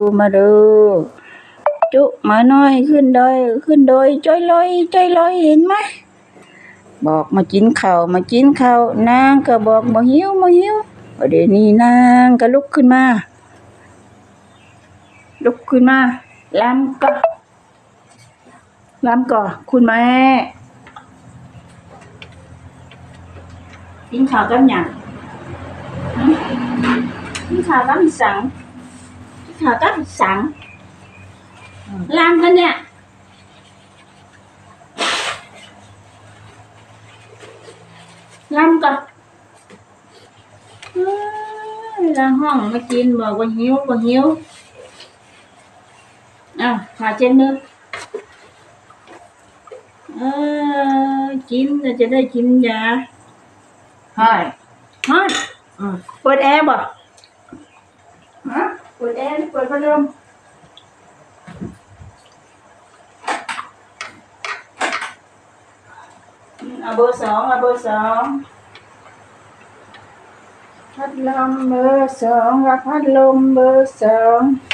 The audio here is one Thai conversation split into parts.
ดูมาดูจุมาหน่อยขึ้นดอยขึ้นดอยจ้อยลอยจ้อยลอยเห็นไหมบอกมากินข้าวมากินข้าวนางก็บอกบ่หิวบ่หิวเดี๋ยวนี้นางก็ลุกขึ้นมา ลุกขึ้นมาล้ำก็ล้ำก่อคุณแม่กินข้าวกับหยังกินข้าวกับสัง เขาก็สั่งลามกันเนี่ยลามก็เอ้ยแล้วห้องมากินบอกว่าหิวว่าหิวเอ้าหาเจนนึกเออกินก็จะได้กินยา ใช่ ฮอด อืม เปิดแอร์บ่ฮะเปิดแอร์หรือเปิดพัดลมอืมเอาเบอร์สองเอาเบอร์สองพัดลมเบอร์สองกับพัดลมเบอร์สองพ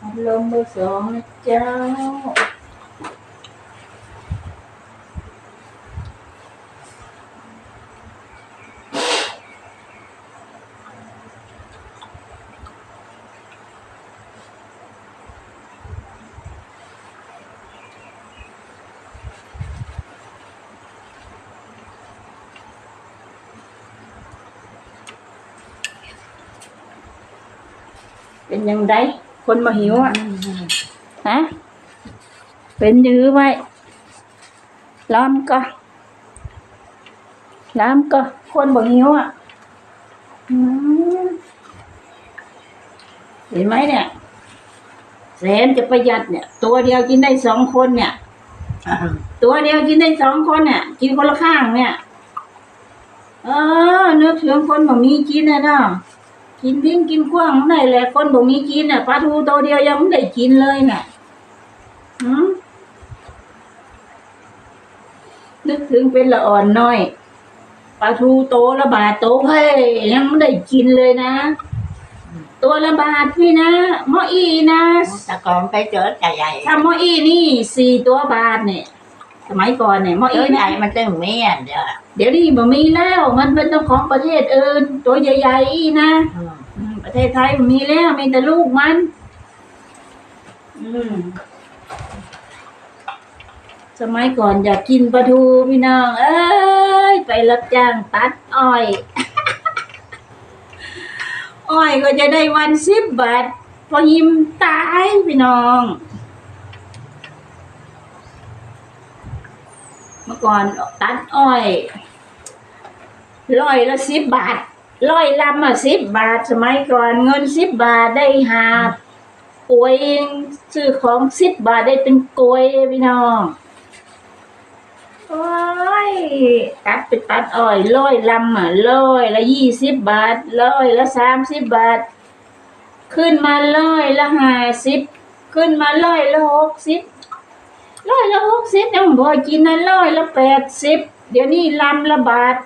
ัดลมเบอร์ส องนะเจ้าเป็นยังไงคนมาหิวอะฮะเป็นยื้อไว้ล้อมก็ล้อมก็ คนบ่หิวอะอืมเห็นไหมเนี่ยแสนจะประหยัดเนี่ย ตัวเดียวกินได้สองคนเนี่ยตัวเดียวกินได้สองคนเนี่ย กินคนละข้างเนี่ย เออนึกถึงคนบ่มีกินนะเนาะ กินทิ้งกินกว้างไม่ได้แหละคนบ่มีกินน่ะปลาทูตัวเดียวยังไม่ได้กินเลยน่ะหืมนึกถึงเป็นละอ่อนน้อยปลาทูโตละบาทโตเฮ้ยยังไม่ได้กินเลยนะ ตัวละบาทพี่นะหมออีนะแต่ก่อนไปเจอใจใหญ่ถ้าหมออีนี่สี่ตัวบาทเนี่ยสมัยก่อนเนี่ยหมอเจอีอใจนะมันตึงเมียนเดี๋ยวเดี๋ยวนี้บ่มีแล้ว มันเป็นเจ้าของประเทศอื่นตัวใหญ่ๆอีนะอืมอืม ประเทศไทยมีแล้วมีแต่ลูกมัน อืมสมัยก่อนอยากกินปลาทูพี่น้อง เอ้ย ไปรับจ้างตัดอ้อย อ้อยก็จะได้วันสิบบาท พอหิมตายพี่น้อง เมื่อก่อนตัดอ้อยร้อยละสิบบาท ร้อยลำอะสิบบาทสมัยก่อนเงินสิบบาทได้หาป่วยซื้อของสิบบาทได้เป็นกลวยพี่น้องโอ้ยตัดไปตัดอ้อยร้อยลำอะร้อยละยี่สิบบาทร้อยละสามสิบบาท ขึ้นมาร้อยละห้าสิบขึ้นมาร้อยละหกสิบร้อยละหกสิบยังบ่กินนะร้อยละแปดสิบเดี๋ยวนี้ลำละบาท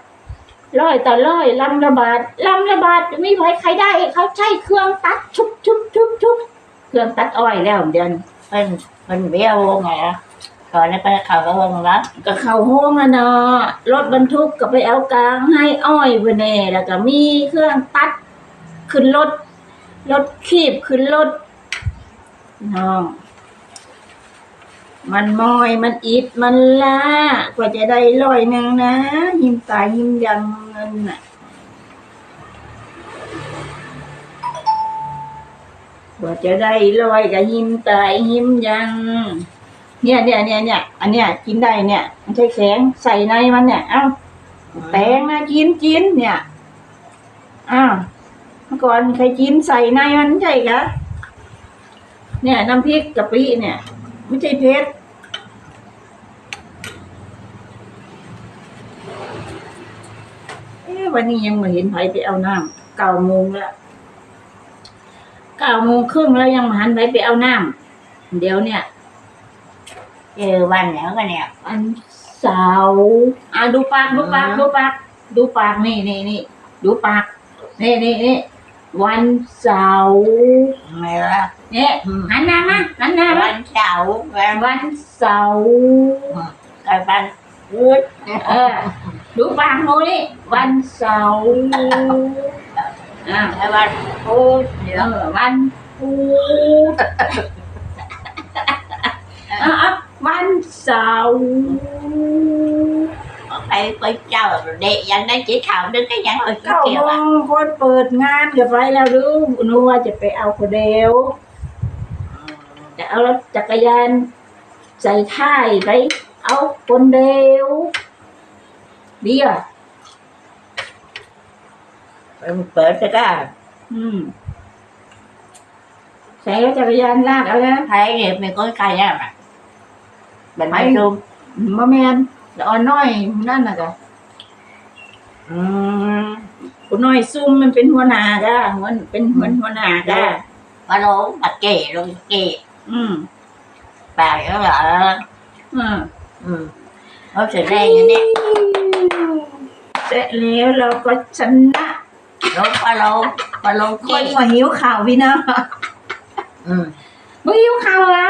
ร้อยต่อร้อยลำละบาทลำละบาทไม่ไหวใครได้เขาใช้เครื่องตัดชุบชุบชุบชุบเครื่องตัดอ้อยแล้วเดือนเป็นเป็นเบี้ยวไงอะก่อนนี้ไปเขาก็ลงแล้วก็เข้าห้องอะเนาะรถบรรทุกก็ไปเอากลางให้อ้อยเวเน่แล้วก็มีเครื่องตัดขึ้นรถรถขีบขึ้นรถน้องมันมอย มันอิด มันล่ากว่าจะได้ร้อยหนึ่งนะ หิมตายหิมยัง เงินน่ะว่าจะได้ร้อยกับหิมตายหิมยัง เนี่ยเนี่ยเนี่ยเนี่ยอันเนี้ยกินได้เนี่ย มันใช่แข็งใส่ในมันเนี่ย เอ้าแตงนะกินกินเนี่ยอ้าวเมื่อก่อนใครกินใส่ในมันใช่กะเนี่ยน้ำพริกกะปิเนี่ย ไม่ใช่เพชรเอ๊ะ วันนี้ยังไม่เห็นใครไปเอาน้ำเก้าโมงแล้วเก้าโมงครึ่งแล้วยังไม่หันไปไปเอาน้ำเดี๋ยวเนี่ย เจอวันไหนกันเนี่ยวันเสาร์อะดูปากดูปากดูปากดูปากนี่นี่นี่ดูปากนี่นี่นี่วันเสาร์ไม่ละเนี่ยหันหน้ามาหันหน้ามาวันเสาร์วันวันเสาร์กับวันพุธเออ ดูปากหนูนี่วันเสาร์อะและวันพุธเออวันพุธอะอะวันเสาร์ไปไปเจ้าเด็กยังได้จีข่าวนึกก็ยังเอาเข้าเกี่ยวมอะองคนเปิดงานเดี๋ยวไปแล้วดูหนูว่าจะไปเอาคนเดียวจะเอารถจักรยานใส่ท้ายไปเอาคนเดียว ดีอะเปิดก็ได้อืมใส่รถจักรยานลากเอานะ thấy thì mình có cái nha mà mình Phải. hay luôn มาแมนเดี๋ยวอ่อนน้อยนั่นน่ะจ้ะ Ừm, คุณน้อยซุ่มมันเป็นหัวหน้าจ้ะหัวเป็นเหมือนหัวหน้าจ้ะ có lố mà kì luôn kì อืม bà nó là อืม ừ có sự đen như thế เสร็จแล้วเราก็ชนะ lố có lố có lố คน kì บ่หิวข่าวพี่น้อง ừ บ่หิวข่าวอะ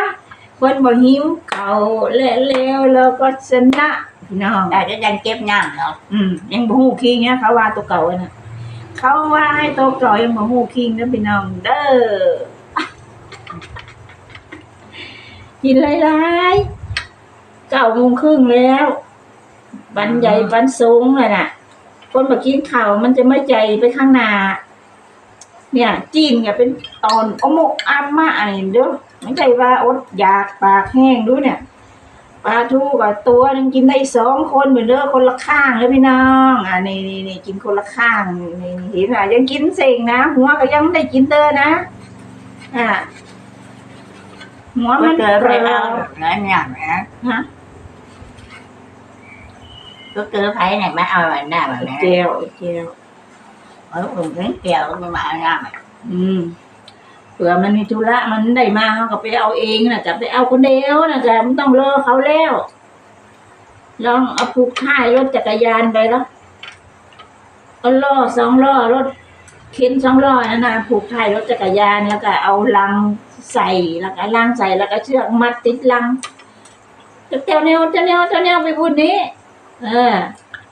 คนบ่หิวข่าวแล้วแล้วเราก็ชนะพี่น้อง đây cái danh kép nha rồi อืมยังบ่ฮู้คิงเนี่ยเขาว่าตัวเก่าอะน่ะเขาว่าให้ตัวเก่ายังบ่ฮู้คิงนะพี่น้องเด้อกินหลายๆเก้าโมงครึ่งแล้ว บันใหญ่บันสูงเลยน่ะ คนมากินข้าวมันจะไม่ใจไปข้างหน้า เนี่ย จีนเนี่ยเป็นตอนอมกอัมมาอะไรเด้อไม่ใช่ว่าอดอยากปากแห้งดูเนี่ยปลาทูกับตัวหนึงกินได้สองคนเหมือนเด้อคนละข้างเลยพี่น้องอ่านี่นี่นี่กินคนละข้างนี่นี่เห็นไหมยังกินเสงนะหัวก็ยังไม่ได้กินเด้อนะอ่าหัวมั có น chơi เป phải ล่า ao nữa nha mẹ ฮะ có cứ phải này má ao mà nè mà เจ mẹ ลเจล ở vùng cái kèo nhưng mà nha mẹ อืมเผื่อมันมีธุระมันได้มาเขาก็ไปเอาเองนะจะไปเอาคนเดียวนะจะไม่ต้องรอเขาแล้วลองเอาผูกท้ายรถจักรยานไปแล้วก็ล้อสองล้อรถเข็นสองล้อนะนะผูกท้ายรถจักรยานแล้วก็เอาลังใส่แล้วก็ลังใส่แล้วก็เชือกมัดติดลังเจ้าแนวเจ้าแนวเจ้าแนวไปบุญนี้ เออ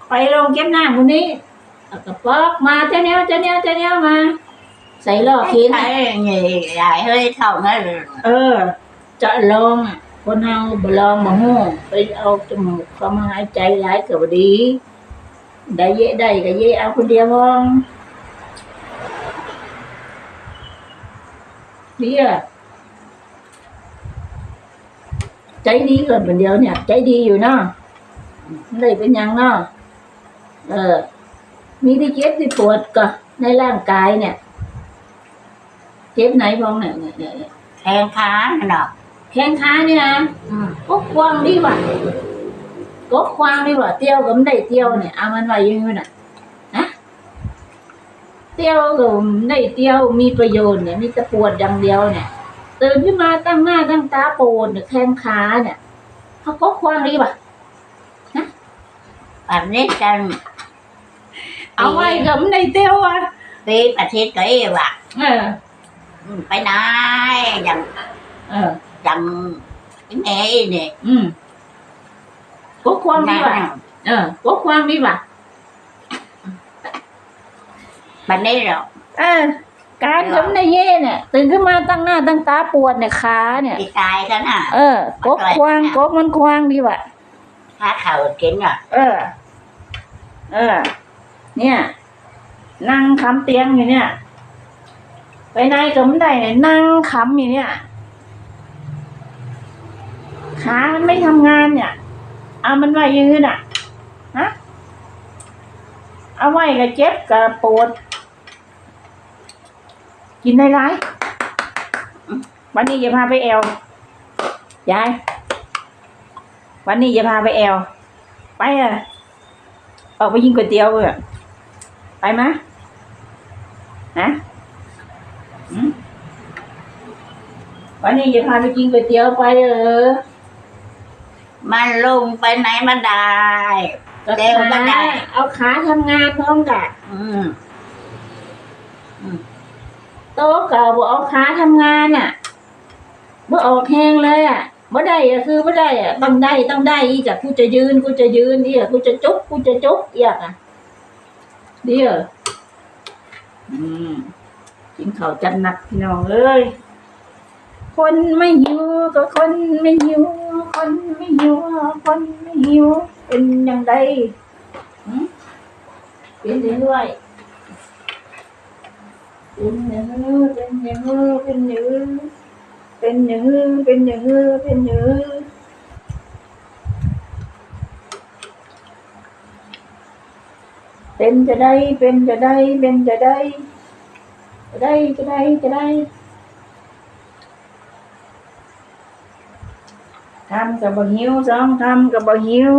ไปลงเก็บน้ำบุญนี้แล้วก็ปอกมาเจ้าแนวเจ้าแนวเจ้าแนวมา ใส่ล้อเข็น thấy nhì dài hơi không á เออ จะลองอะคนเอาบ่ลองบ่ฮู้ไปเอาจมูกเข้ามาหายใจหลายก็บ่ดี ได้เยะได้ก็เยะเอาคนเดียวพองเดียใจดีก่อนเป็นเดียวเนี่ย ใจดีอยู่เนาะ ไม่ได้เป็นหยังเนาะเออ มีที่เจ็บที่ปวดก็ในร่างกายเนี่ย เจ็บไหนบ้างเนี่ยเนี่ยเนี่ยเนี่ย khen khá này nọ แข้งขานี่นะ ừ ก็ควางดีกว่าก็ควางดีกว่าเตี้ยวก็ไม่ได้เตี้ยวเนี่ยเอามันไว้อยังไงน่ะนะเตี้ยวก็ไม่ได้เตี้ยวมีประโยชน์เนี่ย มีแต่ปวดอย่างเดียวเนี่ยตื่นขึ้นมาตั้งหน้าตั้งตาปวดเนี่ยแข้งขาเนี่ยเขาก็ควางดีกว่า bạn biết rằng เอาไว้ก็ไม่ได้เตี้ยวอะ vì bà thiết kỹ bà เออ Ừ, phải nói dần เออ dần cái nghe nè อืมก็ควางดีกว่า nè เออก็ควางดีกว่า bà đi rồi เออการก็ไม่ได้เย่เนี่ยตื่นขึ้นมาตั้งหน้าตั้งตาปวดเนี่ยขาเนี่ย đi tay đó nè เออกกควางกกมันควางดีว่ะ hát hầu kín rồi เออ เออ เนี่ย นั่งค้ำเตียงอยู่เนี่ย ไปไหนก็ไม่ได้เนี่ยนั่งค้ำอยู่เนี่ย ขามันไม่ทำงานเนี่ยเอามันไว้ยืนอะ ฮะ เอาไว้ก็เจ็บก็ปวด กินได้ไรวันนี้จะพาไปแอลยาย วันนี้จะพาไปแอล ไปอะ ออกไปยิงก๋วยเตี๋ยวอะไปมะฮะอืมวันนี้จะพาไปกินก๋วยเตี๋ยวไปเออมันลงไปไหนมาได้เร็วก็ได้ เอาขาทำงานพร้อมกันอืมโต๊ะเก่าบ่เอาขาทำงานอะบ่ออกแห้งเลยอะ บ่ได้อะคือบ่ได้อะต้องได้ต้องได้อีกอะกูจะยืนกูจะยืนอีกอะกูจะจุกกูจะจุกอีกอะเดี๋ยวอืมกินข้าวจัดหนักพี่น้องเอ้ยคนไม่หิวก็คนไม่หิว คนไม่หิว คนไม่หิว เป็นยังไงหืมเป็นเรื่อยๆเป็นอย่างนี้เป็นอย่างนี้เป็นอย่างนี้ เป็นอย่างเป็นอย่างเป็นอย่างเป็นจะได้เป็นจะได้เป็นจะได้จะได้จะได้จะได้ทำกับบะหิวสองทำกับบะหิว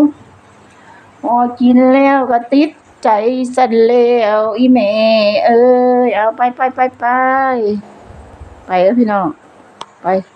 พอกินแล้วก็ติดใจสั่นแล้วอีแม่เอ้ยเอาไปไปไปไปไปเอ้ยพี่น้อง ไป